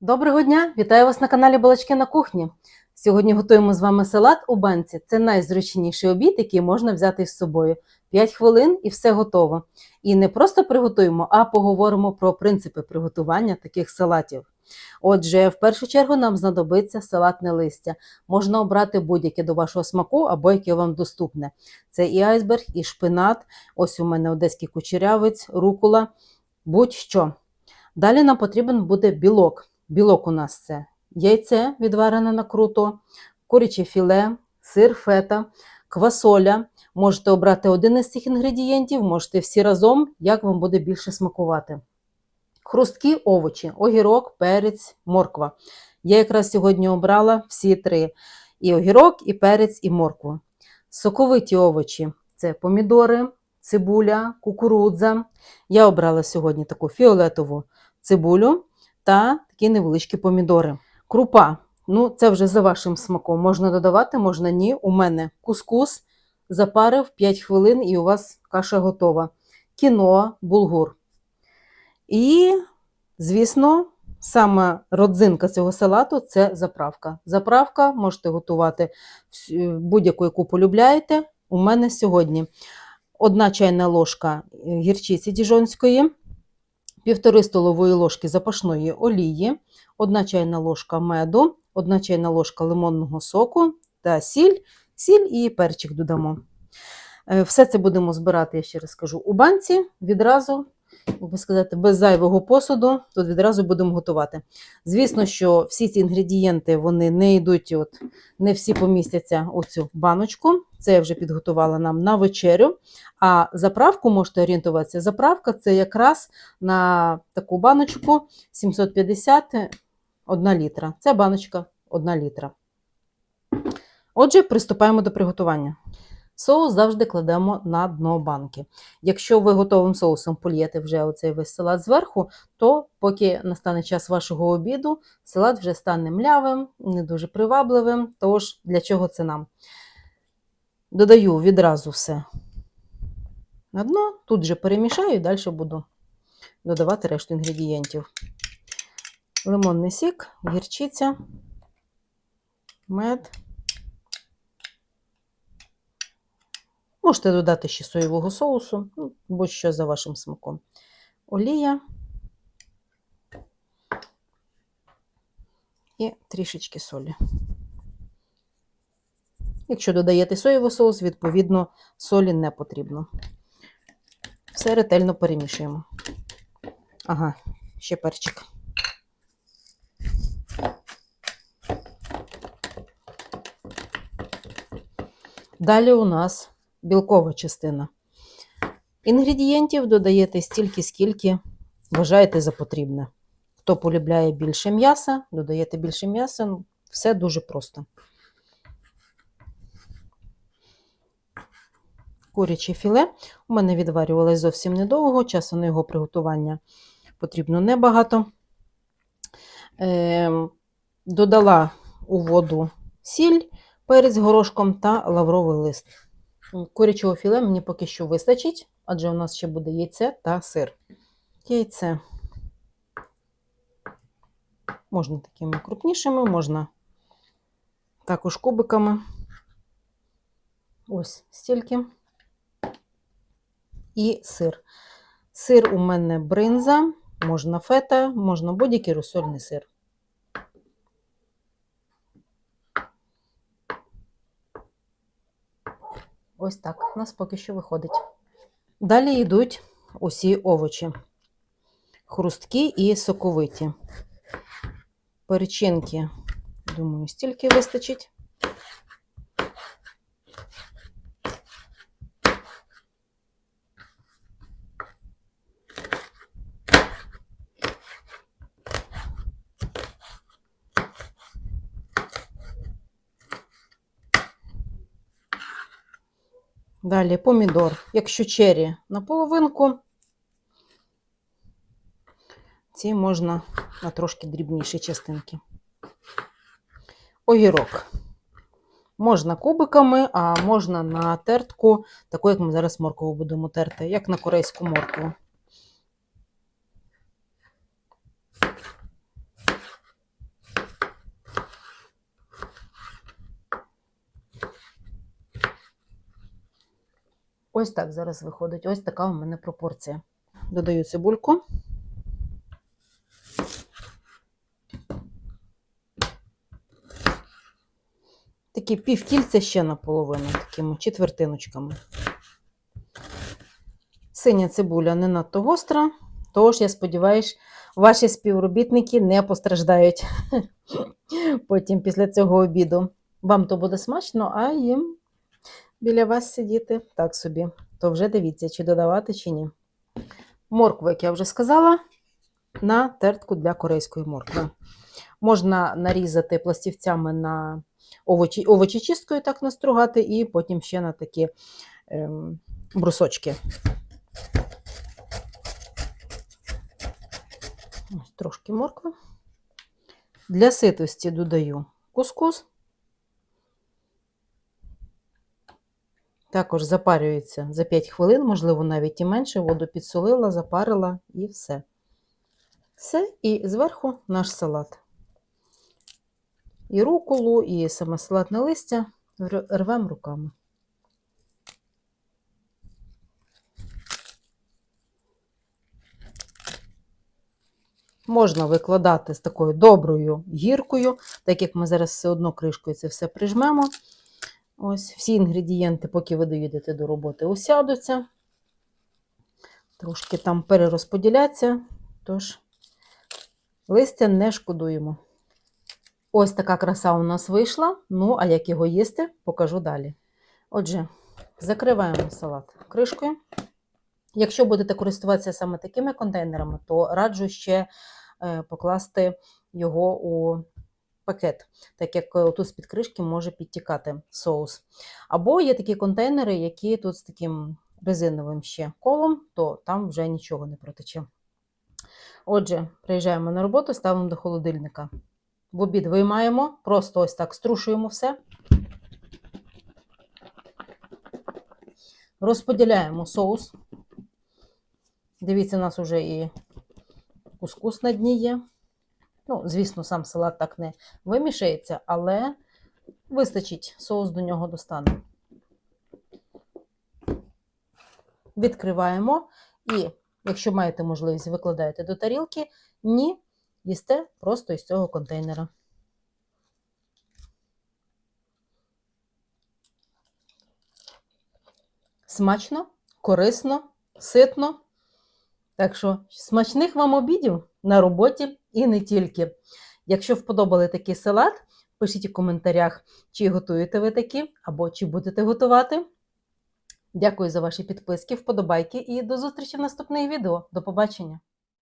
Доброго дня! Вітаю вас на каналі Балачки на кухні. Сьогодні готуємо з вами салат у банці. Це найзручніший обід, який можна взяти з собою. 5 хвилин і все готово. І не просто приготуємо, а поговоримо про принципи приготування таких салатів. Отже, в першу чергу нам знадобиться салатне листя. Можна обрати будь-яке до вашого смаку або яке вам доступне. Це і айсберг, і шпинат. Ось у мене одеський кучерявець, рукула, будь-що. Далі нам потрібен буде білок. Білок у нас це яйце відварене на круто, куряче філе, сир фета, квасоля. Можете обрати один із цих інгредієнтів, можете всі разом, як вам буде більше смакувати. Хрусткі овочі, огірок, перець, морква. Я якраз сьогодні обрала всі три: і огірок, і перець, і моркву. Соковиті овочі це помідори, цибуля, кукурудза. Я обрала сьогодні таку фіолетову цибулю та такі невеличкі помідори. Крупа. Ну, це вже за вашим смаком. Можна додавати, можна ні. У мене кускус запарив 5 хвилин, і у вас каша готова. Кіно, булгур. І, звісно, саме родзинка цього салату це заправка. Заправка можете готувати будь-яку, яку полюбляєте. У мене сьогодні одна чайна ложка гірчиці діжонської, півтори столової ложки запашної олії, одна чайна ложка меду, одна чайна ложка лимонного соку та сіль, сіль і перчик додамо. Е, Все це будемо збирати, я ще раз скажу, у банці відразу, би сказати, без зайвого посуду, тут відразу будемо готувати. Звісно, що всі ці інгредієнти вони не йдуть, от, не всі помістяться у цю баночку. Це я вже підготувала нам на вечерю. А заправку можете орієнтуватися. Заправка це якраз на таку баночку 750 1 літра. Це баночка 1 літра. Отже, приступаємо до приготування. Соус завжди кладемо на дно банки. Якщо ви готовим соусом польєте вже оцей весь салат зверху, то поки настане час вашого обіду, салат вже стане млявим, не дуже привабливим. Тож, для чого це нам? Додаю відразу все на дно, тут же перемішаю і далі буду додавати решту інгредієнтів. Лимонний сік, гірчиця, мед. Можете додати ще соєвого соусу, ну, будь-що за вашим смаком. Олія і трішечки солі. Якщо додаєте соєвий соус, відповідно, солі не потрібно. Все ретельно перемішуємо. Ага, ще перчик. Далі у нас білкова частина. Інгредієнтів додаєте стільки, скільки вважаєте за потрібне. Хто полюбляє більше м'яса, додаєте більше м'яса. Все дуже просто. Куряче філе. У мене відварювалось зовсім недовго, часу на його приготування потрібно небагато. Ем, Додала у воду сіль, перець горошком та лавровий лист. Курячого філе мені поки що вистачить, адже у нас ще буде яйце та сир. Яйце можна такими крупнішими, можна також кубиками. Ось стільки. І сир. Сир у мене бринза, можна фета, можна будь-який розсольний сир. Ось так у нас поки що виходить. Далі йдуть усі овочі. Хрусткі і соковиті. Перечинки, думаю, стільки вистачить. Далі помідор. Якщо чері на половинку, ці можна на трошки дрібніші частинки. Огірок. Можна кубиками, а можна на тертку, таку, як ми зараз моркову будемо терти, як на корейську моркву. Ось так зараз виходить. Ось така у мене пропорція. Додаю цибульку. Такі півкільця ще наполовину, такими четвертиночками. Синя цибуля не надто гостра, тож, я сподіваюся, ваші співробітники не постраждають потім після цього обіду. Вам то буде смачно, а їм біля вас сидіти так собі. То вже дивіться, чи додавати, чи ні. Моркву, як я вже сказала, на тертку для корейської моркви. Можна нарізати пластівцями на овочі, овочечисткою так настругати, і потім ще на такі ем, брусочки. Ось трошки моркви. Для ситості додаю кускус. Також запарюється за 5 хвилин, можливо, навіть і менше. Воду підсолила, запарила і все. Все, і зверху наш салат. І руколу, і саме салатне листя рвемо руками. Можна викладати з такою доброю гіркою, так як ми зараз все одно кришкою це все прижмемо. Ось всі інгредієнти, поки ви доїдете до роботи, осядуться. Трошки там перерозподіляться, тож листя не шкодуємо. Ось така краса у нас вийшла. Ну, а як його їсти, покажу далі. Отже, закриваємо салат кришкою. Якщо будете користуватися саме такими контейнерами, то раджу ще е, покласти його у пакет, так як е, тут з-під кришки може підтікати соус. Або є такі контейнери, які тут з таким резиновим ще колом, то там вже нічого не протече. Отже, приїжджаємо на роботу, ставимо до холодильника. В обід виймаємо, просто ось так струшуємо все. Розподіляємо соус. Дивіться, у нас вже і кускус на дні є. Ну, звісно, сам салат так не вимішається, але вистачить, соус до нього достане. Відкриваємо і, якщо маєте можливість, викладаєте до тарілки, ні, їсте просто із цього контейнера. Смачно, корисно, ситно. Так що смачних вам обідів на роботі і не тільки. Якщо вподобали такий салат, пишіть у коментарях, чи готуєте ви такі, або чи будете готувати. Дякую за ваші підписки, вподобайки і до зустрічі в наступних відео. До побачення!